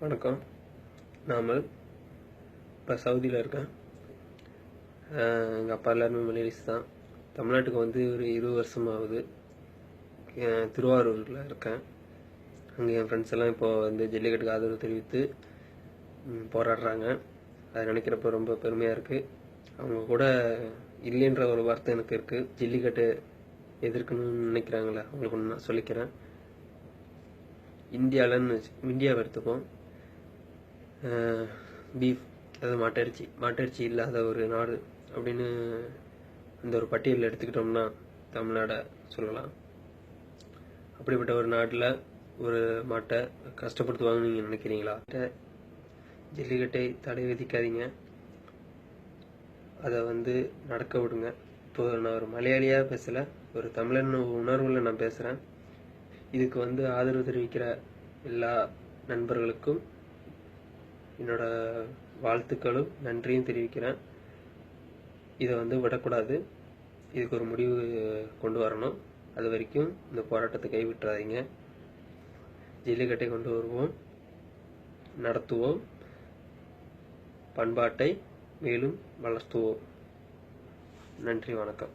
வணக்கம். நாம் இப்போ சவுதியில் இருக்கேன். எங்கள் அப்பா எல்லாருமே மலேரிஸ் தான். தமிழ்நாட்டுக்கு வந்து ஒரு இருபது வருஷம் ஆகுது திருவாரூரில் இருக்கேன். அங்கே என் ஃப்ரெண்ட்ஸ் எல்லாம் இப்போ வந்து ஜல்லிக்கட்டுக்கு ஆதரவு தெரிவித்து போராடுறாங்க. அதை நினைக்கிறப்ப ரொம்ப பெருமையாக இருக்குது அவங்க கூட இல்லைன்ற ஒரு வார்த்தை எனக்கு இருக்குது ஜல்லிக்கட்டு எதிர்க்கணும்னு நினைக்கிறாங்களே அவங்களுக்கு ஒன்று நான் சொல்லிக்கிறேன். இந்தியாவிலன்னு வச்சு- இந்தியாவை எடுத்துப்போம். பீஃப் அதாவது மாட்டிறைச்சி மாட்டிறைச்சி இல்லாத ஒரு நாடு அப்படின்னு அந்த ஒரு பட்டியலில் எடுத்துக்கிட்டோம்னா தமிழ்நாடை சொல்லலாம். அப்படிப்பட்ட ஒரு நாட்டில் ஒரு மாட்டை கஷ்டப்படுத்துவாங்கன்னு நீங்கள் நினைக்கிறீங்களா? ஜல்லிக்கட்டை தடை விதிக்காதீங்க. அதை வந்து நடக்க விடுங்க. இப்போ நான் ஒரு மலையாளியாக பேசலை ஒரு தமிழன் உணர்வில் நான் பேசுகிறேன் இதுக்கு வந்து ஆதரவு தெரிவிக்கிற எல்லா நண்பர்களுக்கும் என்னோட வாழ்த்துக்களும் நன்றியும் தெரிவிக்கிறேன். இதை வந்து விடக்கூடாது. இதுக்கு ஒரு முடிவு கொண்டு வரணும். அது வரைக்கும் இந்த போராட்டத்தை கைவிட்டுறாதீங்க. ஜல்லிக்கட்டை கொண்டு வருவோம். நடத்துவோம். பண்பாட்டை மேலும் வளர்த்துவோம். நன்றி வணக்கம்.